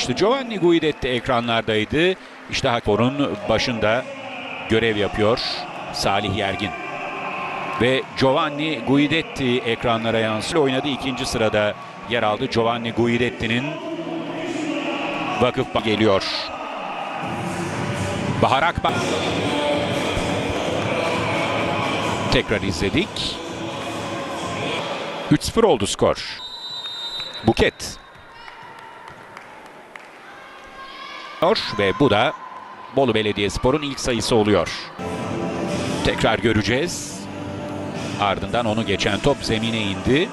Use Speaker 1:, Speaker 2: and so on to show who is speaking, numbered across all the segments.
Speaker 1: başlamıştı. Giovanni Guidetti ekranlardaydı. İşte Hakor'un başında görev yapıyor Salih Yergin. Ve Giovanni Guidetti ekranlara yansıyor. Oynadı ikinci sırada yer aldı. Giovanni Guidetti'nin vakıf geliyor. Bahar Akbay. Tekrar izledik. 3-0 oldu skor. Buket. Ve bu da Bolu Belediyespor'un ilk sayısı oluyor. Tekrar göreceğiz. Ardından onu geçen top zemine indi.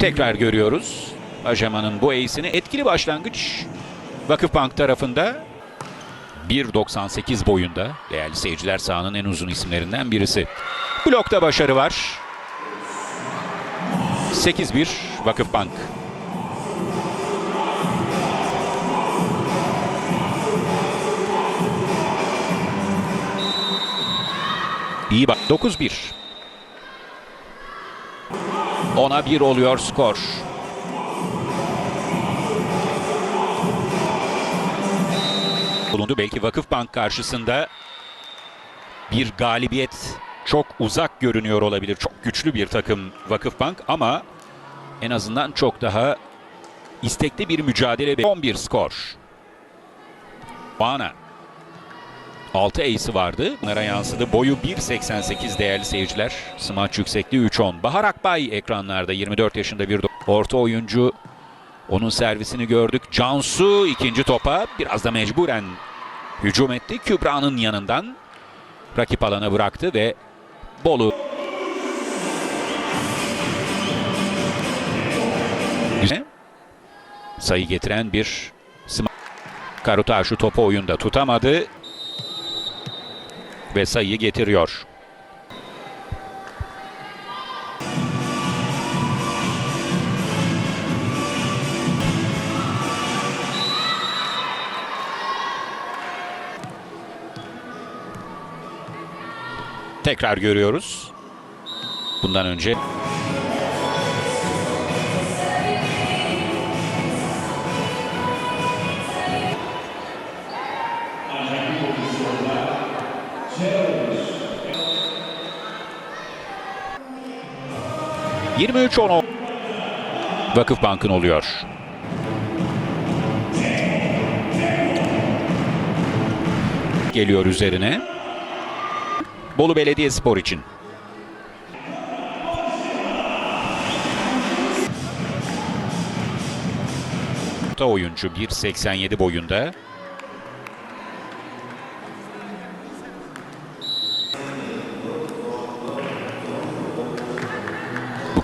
Speaker 1: Tekrar görüyoruz. Ajaman'ın bu ace'ini etkili başlangıç Vakıfbank tarafında 1.98 boyunda değerli seyirciler sahanın en uzun isimlerinden birisi. Blokta başarı var. 8-1 Vakıfbank. İyi bak 9-1. Ona 1 oluyor skor. bulundu. Belki Vakıfbank karşısında bir galibiyet çok uzak görünüyor olabilir. Çok güçlü bir takım Vakıfbank ama en azından çok daha istekli bir mücadele. 11 skor. Bana 6 ace'i vardı. Bunlara yansıdı. Boyu 1.88 değerli seyirciler. Smaç yüksekliği 3.10. Bahar Akbay ekranlarda 24 yaşında bir orta oyuncu. Onun servisini gördük. Cansu ikinci topa biraz da mecburen hücum etti. Kübra'nın yanından rakip alana bıraktı ve Bolu güzel sayı getiren bir Sma- Karuta şu topu oyunda tutamadı ve sayıyı getiriyor. Tekrar görüyoruz. Bundan önce ...23 10 Vakıfbank'ın oluyor. Geliyor üzerine. Bolu Belediyespor için. Orta oyuncu 1.87 boyunda.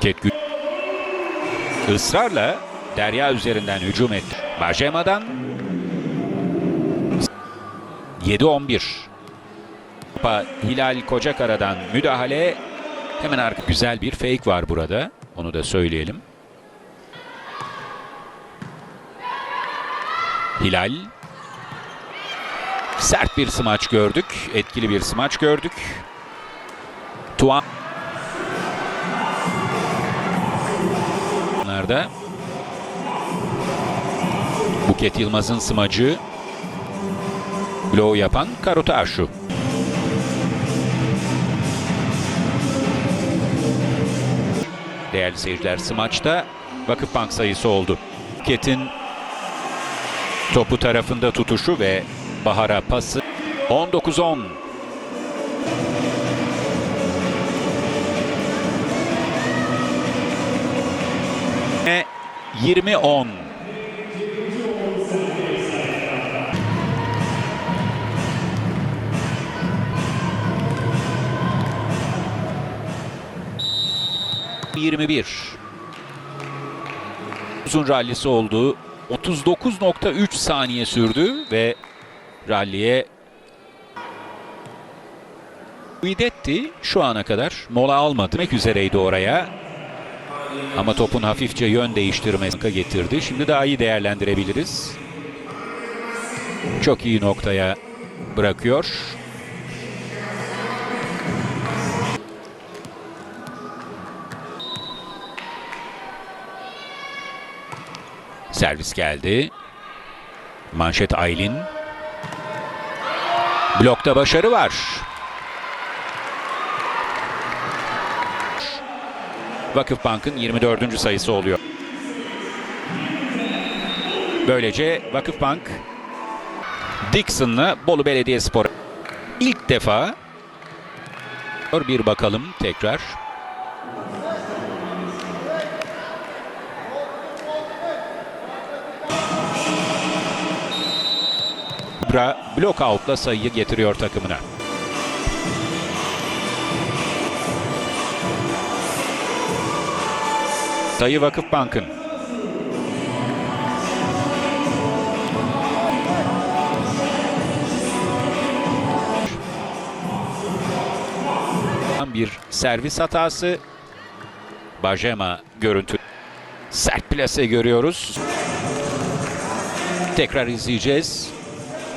Speaker 1: Buket Gül ısrarla Derya üzerinden hücum etti. Bajema'dan 7-11 topa Hilal Kocakara'dan müdahale. Hemen arka güzel bir fake var burada. Onu da söyleyelim. Hilal. Sert bir smaç gördük. Etkili bir smaç gördük. Tuan. Bunlarda Buket Yılmaz'ın smacı blow yapan Karuta Aşu. Değerli seyirciler smaçta Vakıfbank sayısı oldu. Buket'in topu tarafında tutuşu ve Bahar'a pası 19-10. 20-10. ...21. Uzun rallisi oldu. 39.3 saniye sürdü ve ralliye Guidetti şu ana kadar mola almadı. Demek üzereydi oraya. Ama topun hafifçe yön değiştirmesi getirdi. Şimdi daha iyi değerlendirebiliriz. Çok iyi noktaya bırakıyor. Servis geldi. Manşet Aylin. Blokta başarı var. Vakıfbank'ın 24. sayısı oluyor. Böylece Vakıfbank Dixon'la Bolu Belediyespor ilk defa bir bakalım tekrar. Bra blok out'la sayıyı getiriyor takımına. Sayı Vakıfbank'ın. Bir servis hatası. Bajema görüntü. Sert plase görüyoruz. Tekrar izleyeceğiz.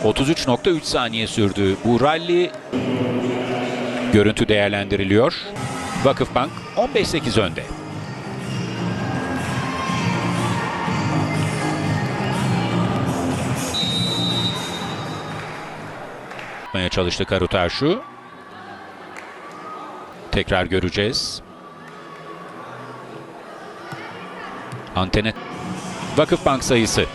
Speaker 1: 33.3 saniye sürdü bu rally. Görüntü değerlendiriliyor. Vakıfbank 15-8 önde. Yapmaya çalıştı Karutaşu. Tekrar göreceğiz. Antene Vakıfbank sayısı.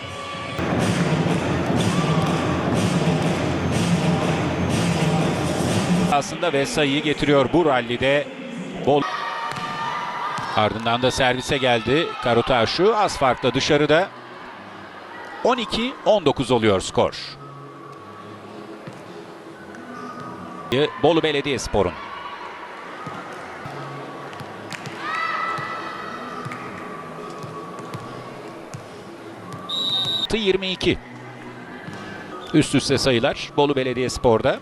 Speaker 1: Aslında ve sayıyı getiriyor bu rallide. Bol Ardından da servise geldi. Karutaşu az farkla dışarıda. 12-19 oluyor skor. Bolu Belediyespor'un. Artı 22. Üst üste sayılar Bolu Belediyespor'da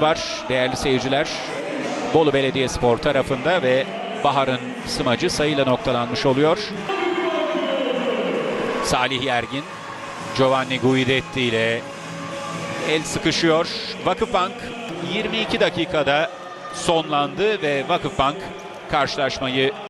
Speaker 1: var değerli seyirciler. Bolu Belediyespor tarafında ve Bahar'ın smacı sayıyla noktalanmış oluyor. Salih Yergin, Giovanni Guidetti ile el sıkışıyor. Vakıfbank 22 dakikada sonlandı ve Vakıfbank karşılaşmayı